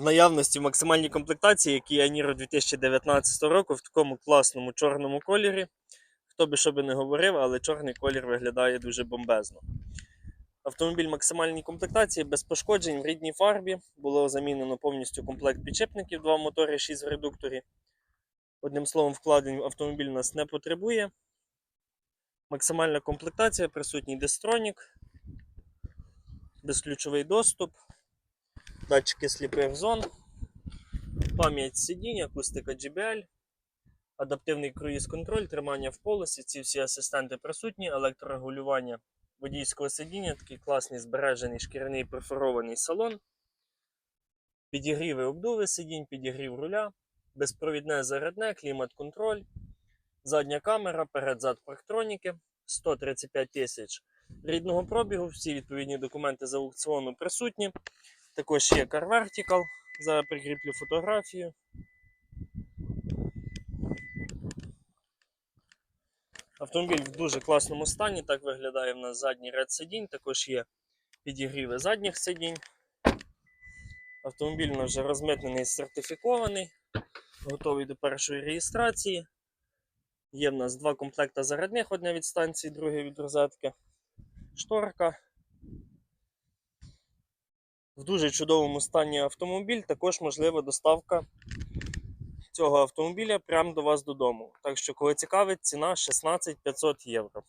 в наявності в максимальній комплектації, які Aніро 2019 року в такому класному чорному кольорі. Хто би що би не говорив, але чорний колір виглядає дуже бомбезно. Автомобіль максимальній комплектації без пошкоджень в рідній фарбі. Було замінено повністю комплект підшипників, два мотори, 6 в редукторі. Одним словом, вкладень автомобіль нас не потребує. Максимальна комплектація, присутній дестронік, безключовий доступ, датчики сліпих зон, пам'ять сидінь, акустика JBL, адаптивний круїз-контроль, тримання в полосі. Ці всі асистенти присутні, електрорегулювання водійського сидіння, такий класний збережений шкіряний перфорований салон, підігріви обдуви сидінь, підігрів руля, безпровідне зарядне, клімат-контроль, задня камера, перед-зад парктроніки, 135 тисяч рідного пробігу, всі відповідні документи з аукціону присутні. Також є Car Vertical, зараз прикріплю фотографію. Автомобіль в дуже класному стані, так виглядає в нас задній ряд сидінь, також є підігріви задніх сидінь. Автомобіль у нас вже розмитнений сертифікований, готовий до першої реєстрації. Є в нас два комплекти зарядних, одне від станції, друге від розетки. Шторка. В дуже чудовому стані автомобіль, також можлива доставка цього автомобіля прямо до вас додому. Так що, коли цікавить, ціна 16 500 євро.